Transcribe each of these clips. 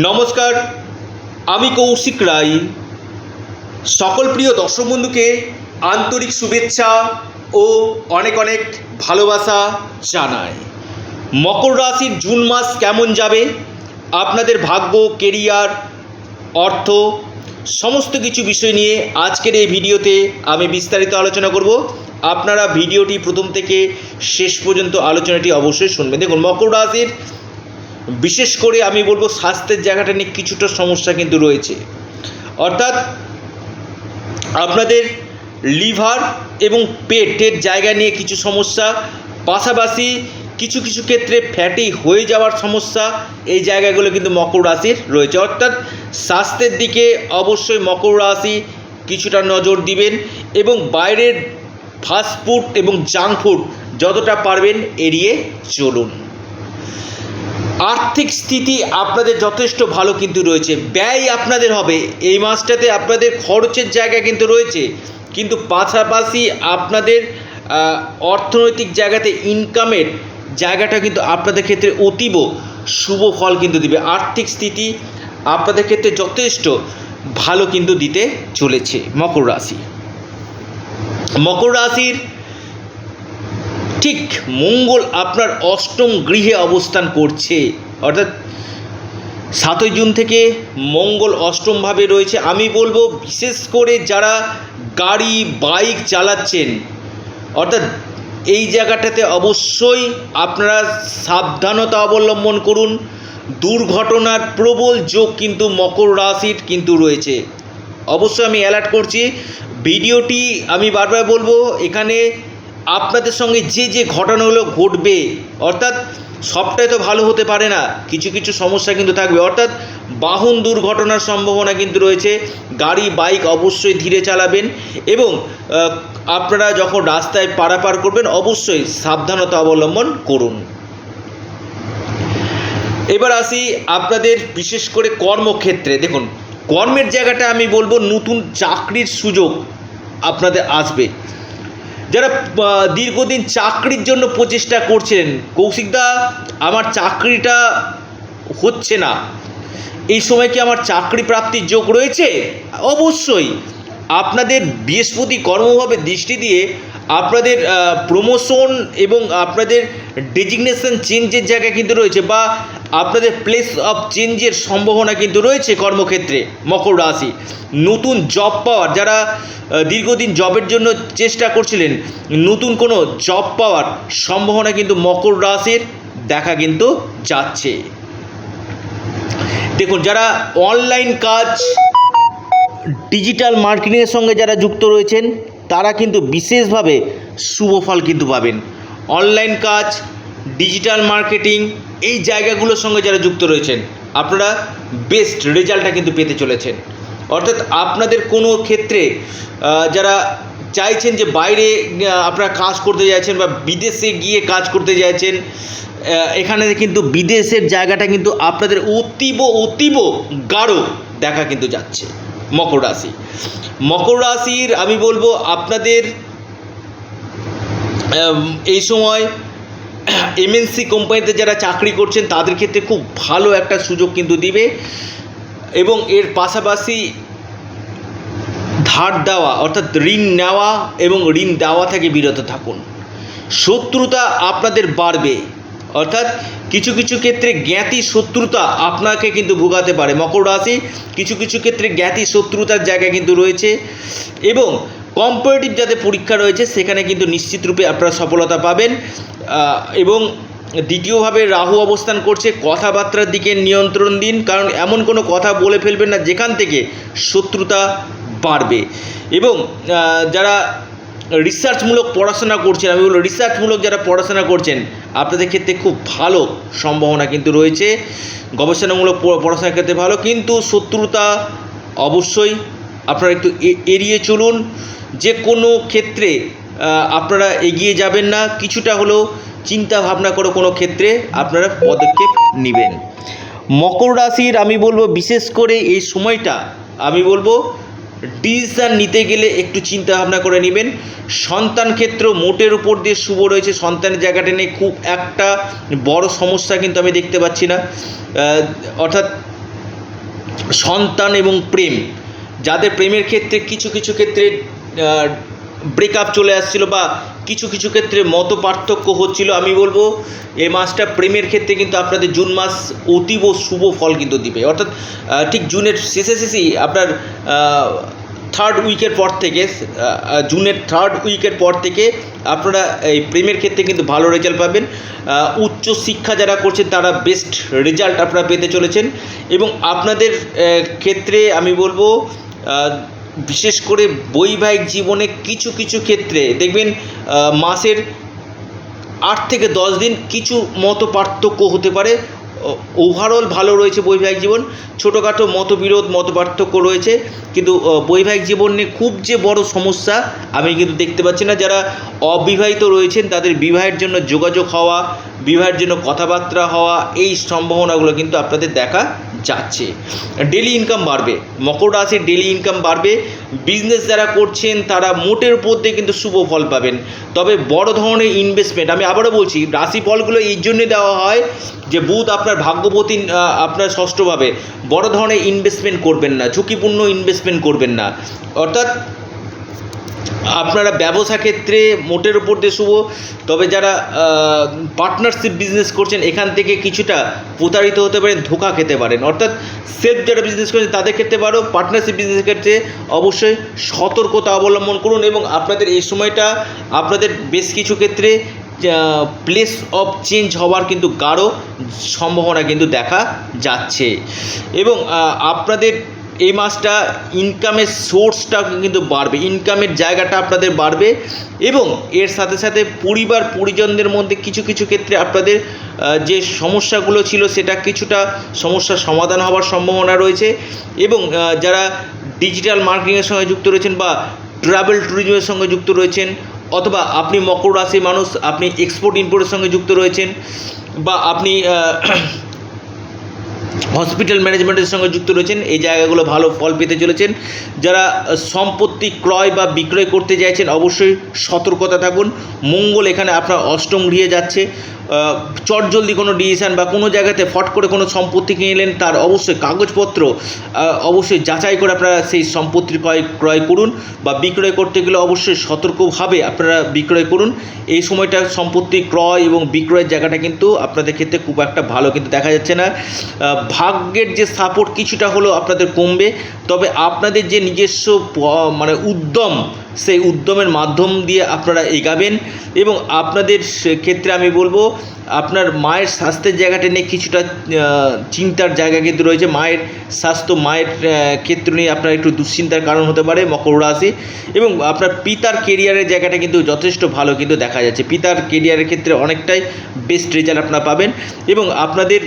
নমস্কার, আমি কৌশিক রায়। সকল প্রিয় দর্শক বন্ধুকে আন্তরিক শুভেচ্ছা ও অনেক অনেক ভালোবাসা জানাই। মকর রাশির জুন মাস কেমন যাবে? আপনাদের ভাগ্য, কেরিয়ার, অর্থ, সমস্ত কিছু বিষয় নিয়ে আজকের এই ভিডিওতে আমি বিস্তারিত আলোচনা করব। আপনারা ভিডিওটি প্রথম থেকে শেষ পর্যন্ত আলোচনাটি অবশ্যই শুনবেন। দেখুন, মকর রাশির বিশেষ করে আমি বলব স্বাস্থ্যের জায়গাটা নিয়ে কিছুটা সমস্যা কিন্তু রয়েছে। অর্থাৎ আপনাদের লিভার এবং পেটের জায়গা নিয়ে কিছু সমস্যা, পাশাপাশি কিছু কিছু ক্ষেত্রে ফ্যাটি হয়ে যাওয়ার সমস্যা, এই জায়গাগুলো কিন্তু মকর রাশির রয়েছে। অর্থাৎ স্বাস্থ্যের দিকে অবশ্যই মকর রাশি কিছুটা নজর দিবেন এবং বাইরের ফাস্টফুড এবং জাঙ্ক ফুড যতটা পারবেন এড়িয়ে চলুন। আর্থিক স্থিতি আপনাদের যথেষ্ট ভালো কিন্তু রয়েছে। ব্যয় আপনাদের হবে। এই মাসটাতে আপনাদের খরচের জায়গা কিন্তু রয়েছে। কিন্তু পাশাপাশি আপনাদের অর্থনৈতিক জায়গাতে ইনকামের জায়গাটা কিন্তু আপনাদের ক্ষেত্রে অতীব শুভ ফল কিন্তু দিবে। আর্থিক স্থিতি আপনাদের ক্ষেত্রে যথেষ্ট ভালো কিন্তু দিতে চলেছে মকর রাশি। মকর রাশির ঠিক মঙ্গল আপনার অষ্টম গৃহে অবস্থান করছে। অর্থাৎ সাতই জুন থেকে মঙ্গল অষ্টমভাবে রয়েছে। আমি বলব বিশেষ করে যারা গাড়ি, বাইক চালাচ্ছেন, অর্থাৎ এই জায়গাটাতে অবশ্যই আপনারা সাবধানতা অবলম্বন করুন। দুর্ঘটনার প্রবল যোগ কিন্তু মকর রাশির কিন্তু রয়েছে। অবশ্যই আমি অ্যালার্ট করছি। ভিডিওটি আমি বারবার বলব, এখানে আপনাদের সঙ্গে যে যে ঘটনাগুলো ঘটবে, অর্থাৎ সবটাই তো ভালো হতে পারে না, কিছু কিছু সমস্যা কিন্তু থাকবে। অর্থাৎ বাহন দুর্ঘটনার সম্ভাবনা কিন্তু রয়েছে, গাড়ি, বাইক অবশ্যই ধীরে চালাবেন এবং আপনারা যখন রাস্তায় পারাপার করবেন, অবশ্যই সাবধানতা অবলম্বন করুন। এবার আসি আপনাদের বিশেষ করে কর্মক্ষেত্রে। দেখুন, কর্মের জায়গাটা আমি বলব নতুন চাকরির সুযোগ আপনাদের আসবে। যারা দীর্ঘদিন চাকরির জন্য প্রচেষ্টা করছেন কৌশিকদা আমার চাকরিটা হচ্ছে না। এই সময় কি আমার চাকরি প্রাপ্তির যোগ রয়েছে? অবশ্যই। আপনাদের বৃহস্পতি কর্মভাবে দৃষ্টি দিয়ে আপনাদের প্রমোশন এবং আপনাদের ডেজিগনেশন চেঞ্জের জায়গা কিন্তু রয়েছে বা আপনাদের প্লেস অফ চেঞ্জের সম্ভাবনা কিন্তু রয়েছে কর্মক্ষেত্রে মকর রাশি। নতুন জব পাওয়ার, যারা দীর্ঘদিন জবের জন্য চেষ্টা করছিলেন, নতুন কোনো জব পাওয়ার সম্ভাবনা কিন্তু মকর রাশির দেখা কিন্তু যাচ্ছে। দেখুন, যারা অনলাইন কাজ ডিজিটাল মার্কেটিংয়ের সঙ্গে যারা যুক্ত রয়েছেন, তারা কিন্তু বিশেষভাবে শুভ ফল কিন্তু পাবেন। অনলাইন কাজ ডিজিটাল মার্কেটিং এই জায়গাগুলোর সঙ্গে যারা যুক্ত রয়েছেন, আপনারা বেস্ট রেজাল্টটা কিন্তু পেতে চলেছেন। অর্থাৎ আপনাদের কোনো ক্ষেত্রে যারা চাইছেন যে বাইরে আপনারা কাজ করতে চাইছেন বা বিদেশে গিয়ে কাজ করতে চাইছেন এখানে কিন্তু বিদেশের জায়গাটা কিন্তু আপনাদের অতীব অতীব গাঢ় দেখা কিন্তু যাচ্ছে মকর রাশি। মকর রাশির, আমি বলব, আপনাদের এই সময় এমএনসি কোম্পানিতে যারা চাকরি করছেন, তাদের ক্ষেত্রে খুব ভালো একটা সুযোগ কিন্তু দিবে এবং এর পাশাপাশি ধার দেওয়া, অর্থাৎ ঋণ নেওয়া এবং ঋণ দেওয়া থেকে বিরত থাকুন। শত্রুতা আপনাদের বাড়বে, অর্থাৎ কিছু কিছু ক্ষেত্রে জ্ঞাতি শত্রুতা আপনাকে কিন্তু ভোগাতে পারে। মকর রাশি, কিছু কিছু ক্ষেত্রে জ্ঞাতি শত্রুতার জায়গা কিন্তু রয়েছে এবং কম্পারেটিভ যাদের পরীক্ষা রয়েছে, সেখানে কিন্তু নিশ্চিত রূপে আপনারা সফলতা পাবেন। এবং দ্বিতীয়ভাবে রাহু অবস্থান করছে, কথাবার্তার দিকে নিয়ন্ত্রণ দিন, কারণ এমন কোনো কথা বলে ফেলবেন না, যেখান থেকে শত্রুতা বাড়বে। এবং যারা রিসার্চমূলক পড়াশোনা করছেন, আমি বলব রিসার্চমূলক যারা পড়াশোনা করছেন, আপনাদের ক্ষেত্রে খুব ভালো সম্ভাবনা কিন্তু রয়েছে। গবেষণামূলক পড়াশোনার ক্ষেত্রে ভালো, কিন্তু শত্রুতা অবশ্যই আপনারা একটু এড়িয়ে চলুন। যে কোনো ক্ষেত্রে আপনারা এগিয়ে যাবেন না। কিছুটা হলেও চিন্তা ভাবনা করে কোনো ক্ষেত্রে আপনারা পদক্ষেপ নেবেন। মকর রাশির আমি বলব, বিশেষ করে এই সময়টা আমি বলব ডিসিশান নিতে গেলে একটু চিন্তা ভাবনা করে নেবেন। সন্তান ক্ষেত্র মোটের উপর দিয়ে শুভ রয়েছে। সন্তানের জায়গাটা নিয়ে খুব একটা বড় সমস্যা কিন্তু আমি দেখতে পাচ্ছি না। অর্থাৎ সন্তান এবং প্রেম, যাদের প্রেমের ক্ষেত্রে কিছু কিছু ক্ষেত্রে ব্রেকআপ চলে আসছিল বা কিছু কিছু ক্ষেত্রে মত পার্থক্য হচ্ছিল, আমি বলব এই মাসটা প্রেমের ক্ষেত্রে কিন্তু আপনাদের জুন মাস অতীব শুভ ফল কিন্তু দিবে। অর্থাৎ ঠিক জুনের শেষে শেষেই আপনার থার্ড উইকের পর থেকে জুনের থার্ড উইকের পর থেকে আপনারা এই প্রেমের ক্ষেত্রে কিন্তু ভালো রেজাল্ট পাবেন। উচ্চ শিক্ষা যারা করছেন তারা বেস্ট রেজাল্ট আপনারা পেতে চলেছেন এবং আপনাদের ক্ষেত্রে আমি বলব বিশেষ করে বৈবাহিক জীবনে কিছু কিছু ক্ষেত্রে, দেখবেন মাসের আট থেকে দশ দিন কিছু মত পার্থক্য হতে পারে। ওভারঅল ভালো রয়েছে বৈবাহিক জীবন, ছোটোখাটো মতবিরোধ, মত পার্থক্য রয়েছে। কিন্তু বৈবাহিক জীবন নিয়ে খুব যে বড় সমস্যা, আমি কিন্তু দেখতে পাচ্ছি না। যারা অবিবাহিত রয়েছেন, তাদের বিবাহের জন্য যোগাযোগ হওয়া, বিবাহের জন্য কথাবার্তা হওয়া, এই সম্ভাবনাগুলো কিন্তু আপনাদের দেখা যাচ্ছে। ডেলি ইনকাম বাড়বে। মকর রাশির ডেলি ইনকাম বাড়বে। বিজনেস যারা করছেন, তারা মোটের উপর দিয়ে কিন্তু শুভ ফল পাবেন। তবে বড় ধরনের ইনভেস্টমেন্ট আমি আবারও বলছি রাশি ফলগুলো এই জন্যে দেওয়া হয় যে, বুধ আপনার ভাগ্যবতী আপনার ষষ্ঠভাবে বড় ধরনের ইনভেস্টমেন্ট করবেন না, ঝুঁকিপূর্ণ ইনভেস্টমেন্ট করবেন না। অর্থাৎ আপনারা ব্যবসা ক্ষেত্রে মোটের উপর দিয়ে শুভ, তবে যারা পার্টনারশিপ বিজনেস করছেন, এখান থেকে কিছুটা প্রতারিত হতে পারেন, ধোকা খেতে পারেন। অর্থাৎ সেলফ যারা বিজনেস করছেন তাদের ক্ষেত্রে পারো পার্টনারশিপ বিজনেসের ক্ষেত্রে অবশ্যই সতর্কতা অবলম্বন করুন এবং আপনাদের এই সময়টা, আপনাদের বেশ কিছু ক্ষেত্রে প্লেস অফ চেঞ্জ হওয়ার কিন্তু গাঢ় সম্ভাবনা কিন্তু দেখা যাচ্ছে। এবং আপনাদের এই মাসটা ইনকামের সোর্সটা কিন্তু বাড়বে ইনকামের জায়গাটা আপনাদের বাড়বে এবং এর সাথে সাথে পরিবার পরিজনদের মধ্যে কিছু কিছু ক্ষেত্রে আপনাদের যে সমস্যাগুলো ছিল সেটা কিছুটা সমস্যার সমাধান হওয়ার সম্ভাবনা রয়েছে এবং যারা ডিজিটাল মার্কেটিংয়ের সঙ্গে যুক্ত রয়েছেন বা ট্রাভেল ট্যুরিজমের সঙ্গে যুক্ত রয়েছেন অথবা আপনি মকর রাশির মানুষ, আপনি এক্সপোর্ট ইম্পোর্টের সঙ্গে যুক্ত রয়েছেন বা আপনি হসপিটাল ম্যানেজমেন্টের সঙ্গে যুক্ত রয়েছেন। এই জায়গাগুলো ভালো ফল পেতে চলেছেন। যারা সম্পত্তি ক্রয় বা বিক্রয় করতে চাইছেন, অবশ্যই সতর্কতা থাকুন। মঙ্গল এখানে আপনার অষ্টম গৃহে যাচ্ছে। চট জলদি কোনো ডিসিশান বা কোনো জায়গাতে ফট করে কোনো সম্পত্তি কিনে নিলেন তার অবশ্যই কাগজপত্র অবশ্যই যাচাই করে আপনারা সেই সম্পত্তির ক্রয় ক্রয় করুন বা বিক্রয় করতে গেলে অবশ্যই সতর্কভাবে আপনারা বিক্রয় করুন। এই সময়টা সম্পত্তি ক্রয় এবং বিক্রয়ের জায়গাটা কিন্তু আপনাদের ক্ষেত্রে খুব একটা ভালো কিন্তু দেখা যাচ্ছে না। ভাগ্যের যে সাপোর্ট কিছুটা হলেও আপনাদের কমবে। তবে আপনাদের যে নিজস্ব মানে উদ্যম সেই উদ্যমের মাধ্যম দিয়ে আপনারা এগাবেন এবং আপনাদের ক্ষেত্রে আমি বলব, আপনার মায়ের স্বাস্থ্যের জায়গাটা নিয়ে কিছুটা চিন্তার জায়গা কিন্তু রয়েছে। মায়ের স্বাস্থ্য, মায়ের ক্ষেত্র নিয়ে আপনার একটু দুশ্চিন্তার কারণ হতে পারে, মকর রাশি এবং আপনার পিতার কেরিয়ারের জায়গাটা কিন্তু যথেষ্ট ভালো কিন্তু দেখা যাচ্ছে। পিতার কেরিয়ারের ক্ষেত্রে অনেকটাই বেস্ট রেজাল্ট আপনারা পাবেন এবং আপনাদের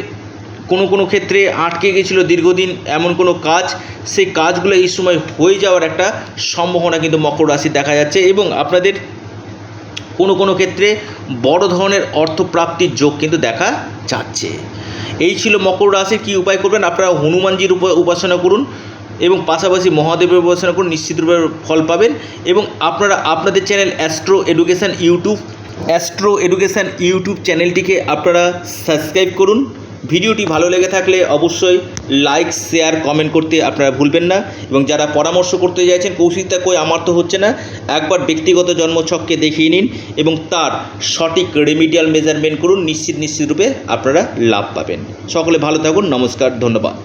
কোনো কোনো ক্ষেত্রে আটকে গেছিল দীর্ঘদিন এমন কোনো কাজ, সেই কাজগুলো এই সময় হয়ে যাওয়ার একটা সম্ভাবনা কিন্তু মকর রাশি দেখা যাচ্ছে এবং আপনাদের কোনো কোনো ক্ষেত্রে বড় ধরনের অর্থপ্রাপ্তির যোগ কিন্তু দেখা যাচ্ছে। এই ছিল মকর রাশির কী উপায় করবেন? আপনারা হনুমানজির উপ- উপাসনা করুন এবং পাশাপাশি মহাদেবের উপাসনা করুন নিশ্চিতরূপে ফল পাবেন এবং আপনারা, আপনাদের channel Astro Education YouTube, Astro Education YouTube চ্যানেলটিকে আপনারা সাবস্ক্রাইব করুন। ভিডিওটি ভালো লেগে থাকলে অবশ্যই লাইক শেয়ার কমেন্ট করতে আপনারা ভুলবেন না। এবং যারা পরামর্শ করতে চাইছেন কৌশিকতা কই, আমার তো হচ্ছে না, একবার ব্যক্তিগত জন্মছককে দেখিয়ে নিন এবং তার সঠিক রেমিডিয়াল মেজারমেন্ট করুন, নিশ্চিত নিশ্চিত রূপে আপনারা লাভ পাবেন। সকলে ভালো থাকুন, নমস্কার, ধন্যবাদ।